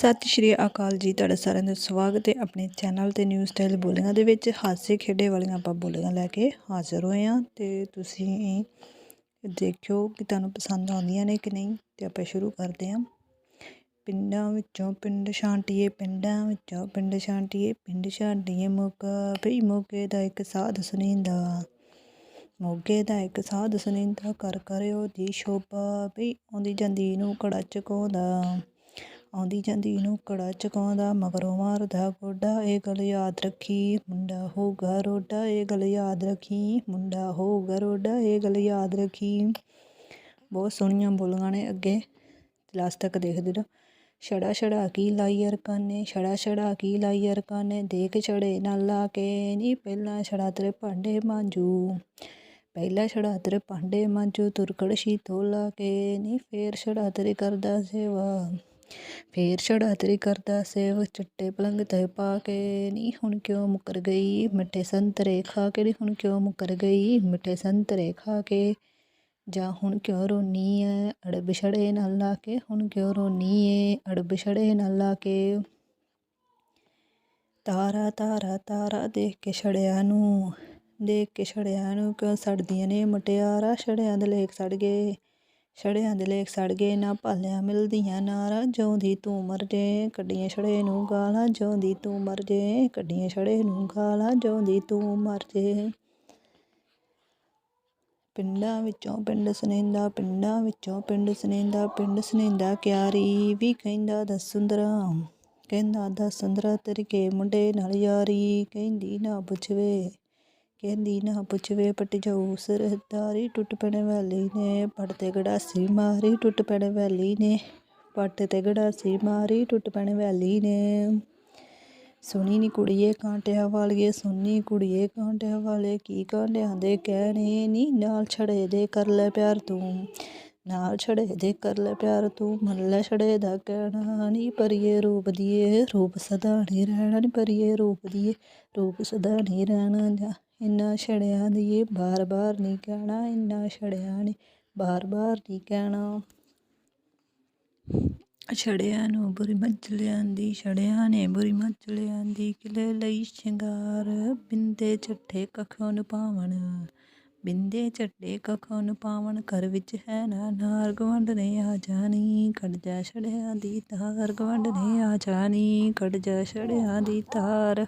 ਸਤਿ ਸ਼੍ਰੀ ਅਕਾਲ ਜੀ ਤੁਹਾਡਾ ਸਾਰਿਆਂ ਦਾ ਸਵਾਗਤ ਹੈ ਆਪਣੇ ਚੈਨਲ ਤੇ ਨਿਊ ਸਟਾਈਲ ਬੋਲੀਆਂ ਦੇ ਵਿੱਚ। ਹਾਸੇ ਖੇਡੇ ਵਾਲੀਆਂ ਆਪਾਂ ਬੋਲੀਆਂ ਲੈ ਕੇ ਹਾਜ਼ਰ ਹੋਏ ਹਾਂ ਤੇ ਤੁਸੀਂ ਦੇਖਿਓ ਕਿ ਤੁਹਾਨੂੰ ਪਸੰਦ ਆਉਂਦੀਆਂ ਨੇ ਕਿ ਨਹੀਂ ਤੇ ਆਪਾਂ ਸ਼ੁਰੂ ਕਰਦੇ ਹਾਂ। ਪਿੰਡਾਂ ਵਿੱਚੋਂ ਪਿੰਡ ਛਾਂਟੀਏ, ਪਿੰਡਾਂ ਵਿੱਚੋਂ ਪਿੰਡ ਛਾਂਟੀਏ ਪਿੰਡ ਛਾਂਟੀਏ ਮੋਗਾ ਭਈ ਮੋਗੇ ਦਾ ਇੱਕ ਸਾਧ ਸੁਣੀਂਦਾ ਮੋਗੇ ਦਾ ਇੱਕ ਸਾਧ ਸੁਣੀਂਦਾ ਕਰ ਕਰਿਓ ਦੀ ਸ਼ੋਭਾ, ਭਈ ਆਉਂਦੀ ਜਾਂਦੀ ਨੂੰ ਕੜਾ ਚਕਾਉਂਦਾ ਆਉਂਦੀ ਜਾਂਦੀ ਨੂੰ ਕੜਾ ਚਕਾਉਂਦਾ, ਮਗਰੋਂ ਮਾਰਦਾ ਗੋਡਾ, ਇਹ ਗੱਲ ਯਾਦ ਰੱਖੀ ਮੁੰਡਾ ਹੋਊਗਾ ਰੋਡਾ, ਇਹ ਗੱਲ ਯਾਦ ਰੱਖੀ ਮੁੰਡਾ ਹੋਊਗਾ ਰੋਡਾ, ਇਹ ਗੱਲ ਯਾਦ ਰੱਖੀ। ਬਹੁਤ ਸੋਹਣੀਆਂ ਬੋਲੀਆਂ ਨੇ ਅੱਗੇ ਲਾਸਟ ਤੱਕ ਦੇਖਦੇ ਰਹੋ। ਛੜਾ ਛੜਾ ਕੀ ਲਾਈ ਅਰਕਾਨੇ, ਛੜਾ ਛੜਾ ਕੀ ਲਾਈ ਅਰਕਾਨੇ, ਦੇਖ ਛੜੇ ਨਾਲ ਲਾ ਕੇ ਨੀ ਪਹਿਲਾਂ ਛੜਾ ਤੇਰੇ ਭਾਂਡੇ ਮਾਂਜੂ। ਪਹਿਲਾ ਛੜਾ ਤੇਰੇ ਭਾਂਡੇ ਮਾਂਜੂ, ਤੁਰਕੜ ਸੀ ਲਾ ਕੇ ਨੀ ਫੇਰ ਛੜਾ ਤੇਰੇ ਕਰਦਾ ਸੇਵਾ। ਫੇਰ ਛੜਾ ਕਰਦਾ ਸੇਵ, ਚਿੱਟੇ ਪਲੰਗ ਤੇ ਪਾ ਕੇ, ਨੀ ਹੁਣ ਕਿਉਂ ਮੁਕਰ ਗਈ? ਮਿੱਠੇ ਸੰਤਰੇ ਖਾ ਕੇ, ਨੀ ਹੁਣ ਕਿਉਂ ਮੁਕਰ ਗਈ? ਮਿੱਠੇ ਸੰਤਰੇ ਖਾ ਕੇ, ਜਾਂ ਹੁਣ ਕਿਉਂ ਰੋਨੀ ਐ? ਅੜਬ ਛੜੇ ਨਾਲ ਲਾ ਕੇ, ਹੁਣ ਕਿਉਂ ਰੋਨੀ ਏ? ਅੜਬ ਛੜੇ ਨਾਲ ਲਾ ਕੇ। ਤਾਰਾ ਤਾਰਾ ਤਾਰਾ ਦੇਖ ਕੇ ਛੜਿਆ ਨੂੰ, ਦੇਖ ਕੇ ਛੜਿਆ ਨੂੰ ਕਿਉਂ ਸੜਦੀਆਂ ਨੇ ਮਟਿਆਰਾ? ਛੜਿਆਂ ਦੇ ਲੇਖ ਸੜ ਗਏ। ਛੜਿਆਂ ਦੇ ਲੇਖ ਸੜ ਗਏ, ਨਾ ਭਾਲਿਆਂ ਮਿਲਦੀਆਂ ਨਾਰਾ, ਜਿਉਂਦੀ ਤੂੰ ਮਰ ਜੇ, ਕੱਢੀਆਂ ਛੜੇ ਨੂੰ ਗਾਲਾਂ, ਜਿਉਂਦੀ ਤੂੰ ਮਰ ਜੇ, ਕੱਢੀਆਂ ਛੜੇ ਨੂੰ ਗਾਲਾਂ, ਜਿਉਂਦੀ ਤੂੰ ਮਰ ਜੇ। ਪਿੰਡਾਂ ਵਿੱਚੋਂ ਪਿੰਡ ਸੁਨੇਂਦਾ, ਪਿੰਡਾਂ ਵਿੱਚੋਂ ਪਿੰਡ ਸੁਨੇਂਦਾ ਪਿੰਡ ਸੁਨੇਂਦਾ ਕਿਆਰੀ ਵੀ ਕਹਿੰਦਾ, ਦੱਸ ਸੁੰਦਰਾ, ਕਹਿੰਦਾ, ਦੱਸ ਸੁੰਦਰਾ, ਤੇਰੇ ਕੇ ਮੁੰਡੇ ਨਾਲ ਯਾਰੀ, ਕਹਿੰਦੀ ਨਾ ਪੁੱਛਵੇ। ਕਹਿੰਦੀ, ਨਾ ਪੁੱਛਵੇ ਪਟ ਜਾਊ ਟੁੱਟ ਪੈਣੇ ਵਾਲੀ ਨੇ, ਪੱਟ ਤੇ ਗੜਾਸੀ ਮਾਰੀ ਟੁੱਟ ਪੈਣੇ ਵਾਲੀ ਨੇ, ਪੱਟ ਤੇ ਗੜਾਸੀ ਮਾਰੀ ਟੁੱਟ ਪੈਣ ਵਾਲੀ ਨੇ। ਸੁਣੀ ਨੀ ਕੁੜੀਏ ਕਾਂਟਿਆਂ ਵਾਲੀਏ, ਸੁਣੀ ਕੁੜੀਏ ਕਾਂਟਿਆਂ ਵਾਲੇ ਕੀ ਕਾਂਟਿਆਂ ਦੇ ਕਹਿਣੇ ਨੀ? ਨਾਲ ਛੜੇ ਦੇ ਕਰ ਲੈ ਪਿਆਰ ਤੂੰ, ਨਾਲ ਛੜੇ ਦੇ ਕਰ ਲੈ ਪਿਆਰ ਤੂੰ, ਮੰਨ ਲੈ ਛੜੇ ਦਾ ਕਹਿਣਾ ਨੀ ਪਰੀਏ ਰੂਪ ਦੀਏ, ਰੂਪ ਸਦਾ ਨਹੀਂ ਰਹਿਣਾ ਨੀ ਪਰੀਏ ਰੂਪ ਦੀਏ, ਰੂਪ ਸਦਾ ਨਹੀਂ ਰਹਿਣਾ ਜਾ ਇੰਨਾ ਛੜਿਆਂ ਦੀਏ ਬਾਰ ਬਾਰ ਨਹੀਂ ਕਹਿਣਾ, ਇੰਨਾ ਛੜਿਆਂ ਨੇ, ਬਾਰ ਬਾਰ ਨਹੀਂ ਕਹਿਣਾ। ਛੜਿਆਂ ਨੂੰ ਬੁਰੀ ਮੱਝ ਲਿਆਂਦੀ ਛੜਿਆਂ ਨੇ ਬੁਰੀ ਮੱਝ ਲਿਆਂਦੀ ਕਿਲੇ ਲਈ ਸ਼ਿੰਗਾਰ, ਬਿੰਦੇ ਚੱਠੇ ਕੱਖੋਂ ਨੂੰ ਪਾਵਣ ਬਿੰਦੇ ਝੱਡੇ ਕੱਖੋਂ ਨੂੰ ਪਾਵਣ ਘਰ ਵਿੱਚ ਹੈ ਨਾ ਨਾਰ ਗਵੰਡ ਨੇ ਆ ਜਾਣੀ ਕੱਢ ਜਾ ਛੜਿਆਂ ਦੀ ਤਾਰ ਗਵੰਡ ਨੇ ਆ ਜਾਣੀ ਕੱਢ ਜਾ ਛੜਿਆਂ ਦੀ ਤਾਰ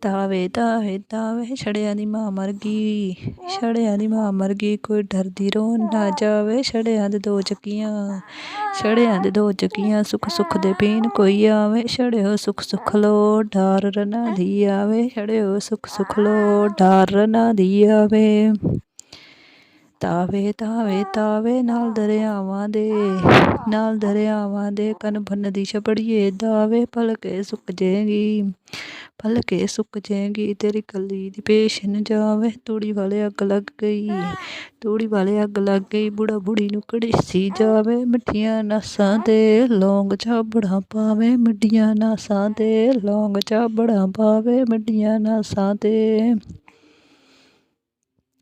ਤਾਵੇ ਤਾਵੇ ਤਾਵੇ ਛੜਿਆ ਦੀ ਮਾਂ ਮਰ ਗਈ, ਛੜਿਆਂ ਦੀ ਮਾਂ ਮਰ ਗਈ, ਕੋਈ ਡਰਦੀ ਰੋਣ ਨਾ ਜਾਵੇ, ਛੜਿਆ ਦੇ ਦੋ ਚੱਕੀਆਂ। ਛੜਿਆਂ ਦੇ ਦੋ ਚੱਕੀਆਂ ਸੁੱਖ ਸੁੱਖ ਦੇ ਪੀਣ ਕੋਈ ਆਵੇ। ਛੜਿਓ ਸੁੱਖ ਸੁੱਖ ਲੋ ਡਾਰ ਰਨਾ ਦੀ ਆਵੇ। ਛੜਿਓ ਸੁੱਖ ਸੁੱਖ ਲੋ ਡਾਰ ਰਨਾ ਦੀ ਆਵੇ। ਤਾਵੇ ਤਾਵੇ ਤਾਵੇ ਨਾਲ ਦਰਿਆਵਾਂ ਦੇ, ਨਾਲ ਦਰਿਆਵਾਂ ਦੇ ਕਨ ਭੰਨ ਦੀ ਛਪੜੀਏ ਦਾਵੇ। ਪਲਕੇ ਸੁੱਕ ਜੇਗੀ। ਭਲਕੇ ਸੁੱਕ ਜੇਗੀ ਤੇਰੀ ਕੱਲੀ ਦੀ ਪੇਸ਼ ਨ ਜਾਵੇ। ਤੂੜੀ ਵਾਲੇ ਅੱਗ ਲੱਗ ਗਈ, ਤੂੜੀ ਵਾਲੇ ਅੱਗ ਲੱਗ ਗਈ, ਬੁੜਾ ਬੁੜੀ ਨੂੰ ਕੜੀਸੀ ਜਾਵੇ। ਮਿੱਠੀਆਂ ਨਾਸਾਂ ਤੇ ਲੌਂਗ ਚਾਬੜਾਂ ਪਾਵੇ ਮਿੱਡੀਆਂ ਨਾਸਾਂ ਤੇ ਲੌਂਗ ਚਾਬੜਾਂ ਪਾਵੇ ਮਿੱਡੀਆਂ ਨਾਸਾਂ ਤੇ।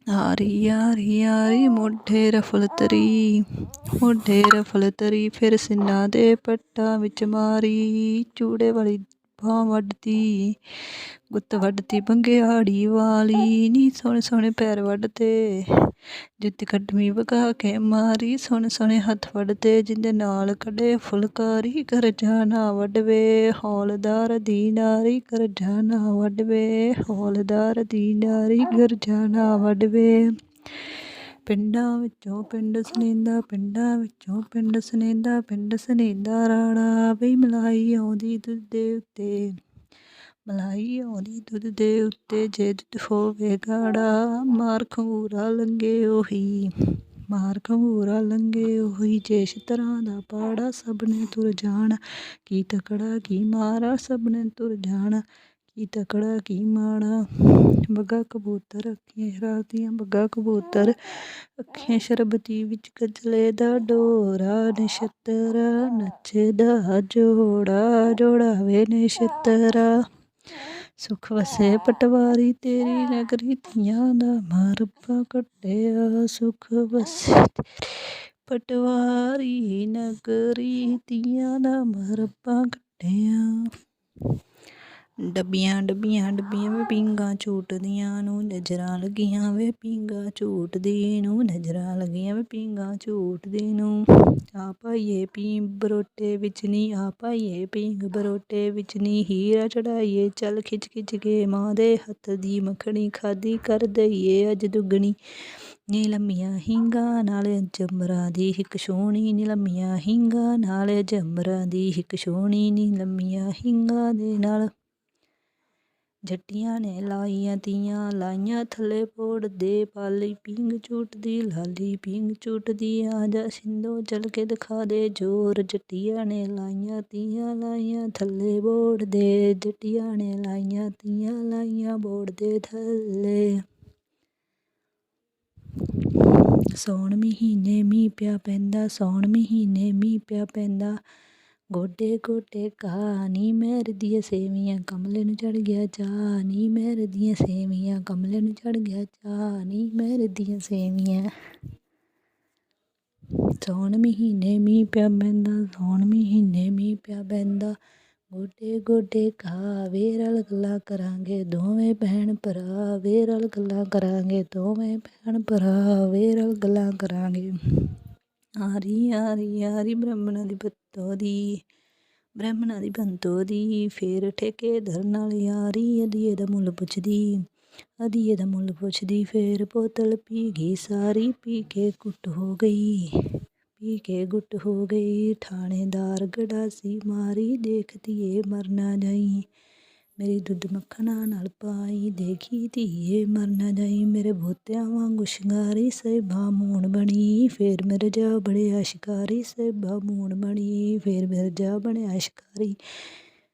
ਆਰੀ ਆਰੀ ਆਰੀ, ਮੋਢੇ ਰਫਲ ਤਰੀ, ਮੋਢੇ ਰਫਲ ਤਰੀ, ਫਿਰ ਸਿੰਨਾ ਦੇ ਪੱਟਾਂ ਵਿੱਚ ਮਾਰੀ, ਚੂੜੇ ਵਾਲੀ ਬਾਂਹ ਵੱਢਦੀ ਗੁੱਤ ਵੱਢਦੀ ਬੰਗਿਆੜੀ ਵਾਲੀ, ਨੀ ਸੋਹਣੇ ਸੋਹਣੇ ਪੈਰ ਵੱਢਦੇ ਜੁੱਤੀ ਕੱਢਮੀ ਵਗਾ ਕੇ ਮਾਰੀ ਸੋਹਣੇ ਸੋਹਣੇ ਹੱਥ ਵੱਢਦੇ ਜਿੰਦੇ ਨਾਲ ਕੱਢੇ ਫੁਲਕਾਰੀ ਕਰ ਜਾਣਾ ਵੱਢਵੇ। ਹੌਲਦਾਰ ਦੀ ਨਾਰੀ ਕਰ ਜਾਣਾ ਵੱਢਵੇ। ਹੌਲਦਾਰ ਦੀ ਨਾਰੀ ਕਰ ਜਾਣਾ ਵੱਢਵੇ। ਪਿੰਡਾਂ ਵਿੱਚੋਂ ਪਿੰਡ ਸੁਨੇਂਦਾ, ਪਿੰਡਾਂ ਵਿੱਚੋਂ ਪਿੰਡ ਸੁਨੇਂਦਾ ਪਿੰਡ ਸੁਨੇਂਦਾ ਰਾਣਾ ਬਈ ਮਲਾਈ ਆਉਂਦੀ ਦੁੱਧ ਦੇ ਉੱਤੇ। ਮਲਾਈ ਆਉਂਦੀ ਦੁੱਧ ਦੇ ਉੱਤੇ, ਜੇ ਦੁੱਧ ਹੋਵੇ ਗਾੜਾ, ਮਾਰ ਖੰਗੂਰਾ ਲੰਗੇ ਉਹੀ। ਮਾਰ ਖੰਗੂਰਾ ਲੰਗੇ ਉਹੀ, ਜਿਸ ਤਰ੍ਹਾਂ ਦਾ ਪਾੜਾ ਸਭ ਨੇ ਤੁਰ ਜਾਣ, ਕੀ ਤਕੜਾ, ਕੀ ਮਾਰਾ ਸਭ ਨੇ ਤੁਰ ਜਾਣ। ਕੀ ਤਕੜਾ, ਕੀ ਮਾੜਾ। ਬੱਗਾ ਕਬੂਤਰ, ਅੱਖੀਆਂ ਸ਼ਰਾਬ ਦੀਆਂ ਬੱਗਾ ਕਬੂਤਰ। ਅੱਖੀਆਂ ਸ਼ਰਬਤੀ ਵਿੱਚ ਗਜਲੇ ਦਾ ਡੋਰਾ, ਨਛਤਰਾ, ਨੱਚਦਾ ਜੋੜਾ ਜੋੜਾ ਵੇ ਨਛਤਰਾ। ਸੁਖ ਵਸੇ ਪਟਵਾਰੀ, ਤੇਰੀ ਨਗਰੀ ਧੀਆਂ ਦਾ ਮਾਰਪਾ ਕੱਟਿਆ। ਸੁਖ ਵਸੇ ਤੇਰੀ ਪਟਵਾਰੀ, ਨਗਰੀ ਤੀਆਂ ਦਾ ਮਰਬਾ ਕੱਟਿਆ। ਡੱਬੀਆਂ ਡੱਬੀਆਂ ਡੱਬੀਆਂ ਵੇ ਪਿੰਗਾਂ ਝੂਟਦੀਆਂ ਨੂੰ ਨਜ਼ਰਾਂ ਲੱਗੀਆਂ ਵੇ ਪਿੰਗਾਂ ਝੂਟਦੀ ਨੂੰ ਨਜ਼ਰਾਂ ਲੱਗੀਆਂ ਵੇ ਪਿੰਗਾਂ ਝੂਟਦੀ ਨੂੰ। ਆ ਪਾਈਏ ਪੀ ਬਰੋਟੇ ਵਿੱਚ ਨੀ, ਆ ਪਾਈਏ ਪਿੰਗ ਬਰੋਟੇ ਵਿੱਚ ਨੀ। ਹੀਰਾ ਚੜਾਈਏ, ਚੱਲ ਖਿੱਚ ਖਿੱਚ ਕੇ ਮਾਂ ਦੇ ਹੱਥ ਦੀ ਮੱਖਣੀ ਖਾਦੀ ਕਰ ਦਈਏ ਅੱਜ ਦੁੱਗਣੀ। ਨੀ ਲੰਮੀਆਂ ਹਿੰਗਾ ਨਾਲ ਜੰਮਰਾਂ ਦੀ ਇੱਕ ਸੋਹਣੀ ਨੀ ਲੰਮੀਆਂ ਹਿੰਗਾ ਨਾਲ ਜੰਮਰਾਂ ਦੀ ਇੱਕ ਸੋਹਣੀ ਨੀ ਲੰਮੀਆਂ ਹਿੰਗਾ ਦੇ ਨਾਲ ਜੱਟੀਆਂ ਨੇ ਲਾਈਆਂ ਤੀਆਂ, ਲਾਈਆਂ ਥੱਲੇ ਪੋੜ ਦੇ ਪਾਲੀ। ਪਿੰਗ ਝੂਟਦੀ, ਲਾਲੀ ਪਿੰਗ ਝੂਟਦੀ, ਆ ਜਾ ਸਿੰਧੋ ਚੱਲ ਕੇ ਦਿਖਾ ਦੇ ਜੋਰ। ਜੱਟੀਆਂ ਨੇ ਲਾਈਆਂ ਤੀਆਂ, ਲਾਈਆਂ ਥੱਲੇ ਬੋੜ ਦੇ। ਜੱਟੀਆਂ ਨੇ ਲਾਈਆਂ ਤੀਆਂ, ਲਾਈਆਂ ਬੋੜ ਦੇ ਥੱਲੇ। ਸੌਣ ਮਹੀਨੇ ਮੀਂਹ ਪਿਆ ਪੈਂਦਾ, ਸੌਣ ਮਹੀਨੇ ਮੀਂਹ ਪਿਆ ਪੈਂਦਾ। ਗੋਡੇ ਗੋਡੇ ਕਾਹ ਨੀ ਮਹਿਰ ਦੀਆਂ ਸੇਵੀਆਂ ਕਮਲੇ ਨੂੰ ਚੜ ਗਿਆ ਚਾ ਨੀ ਮਹਿਰ ਦੀਆਂ ਸੇਵੀਆਂ ਕਮਲੇ ਨੂੰ ਚੜ ਗਿਆ ਚਾ ਨੀ ਮੇਰ ਦੀਆਂ ਸੇਵੀਆਂ। ਸੌਣ ਮਹੀਨੇ ਮੀਂਹ ਪਿਆ ਪੈਂਦਾ ਸੌਣ ਮਹੀਨੇ ਮੀਂਹ ਪਿਆ ਪੈਂਦਾ ਗੋਡੇ ਗੋਡੇ ਕਹਾ ਵੇਰਲ ਗੱਲਾਂ ਕਰਾਂਗੇ ਦੋਵੇਂ ਭੈਣ ਭਰਾ ਵੇਰਲ ਗੱਲਾਂ ਕਰਾਂਗੇ ਦੋਵੇਂ ਭੈਣ ਭਰਾ ਵੇਰਲ ਗੱਲਾਂ ਕਰਾਂਗੇ। ਆਰੀ ਆਰੀ ਆਰੀ ਬ੍ਰਾਹਮਣਾਂ ਦੀ ਬੱਤੋ ਦੀ, ਬ੍ਰਹਮਣਾ ਦੀ ਬੰਤੋ ਫੇਰ ਠੇਕੇਦਾਰ ਨਾਲ ਯਾਰੀ, ਅਧੀਏ ਦਾ ਮੁੱਲ ਪੁੱਛਦੀ, ਅਧੀਏ ਦਾ ਮੁੱਲ ਪੁੱਛਦੀ, ਫੇਰ ਬੋਤਲ ਪੀ ਗਈ, ਸਾਰੀ ਪੀ ਕੇ ਕੁੱਟ ਹੋ ਗਈ, ਪੀ ਕੇ ਗੁੱਟ ਹੋ ਗਈ ਥਾਣੇਦਾਰ ਗੜਾਸੀ ਮਾਰੀ ਦੇਖਦੀਏ ਮਰ ਨਾ ਜਾਈ। ਮੇਰੀ ਦੁੱਧ ਮੱਖਣਾ ਨਾਲ ਪਾਈ ਦੇਖੀ ਧੀਏ ਮਰ ਨਾ ਜਾਈ ਮੇਰੇ ਬੋਤਿਆਂ ਵਾਂਗੂ ਸ਼ਿੰਗਾਰੀ ਸੇਬਾ ਮੂਣ ਬਣੀ, ਫੇਰ ਮਿਰਜਾ ਬਣਿਆ ਸ਼ਿਕਾਰੀ ਸੇਬਾ ਮੂਣ ਬਣੀ, ਫੇਰ ਮਿਰਜਾ ਬਣਿਆ ਸ਼ਿਕਾਰੀ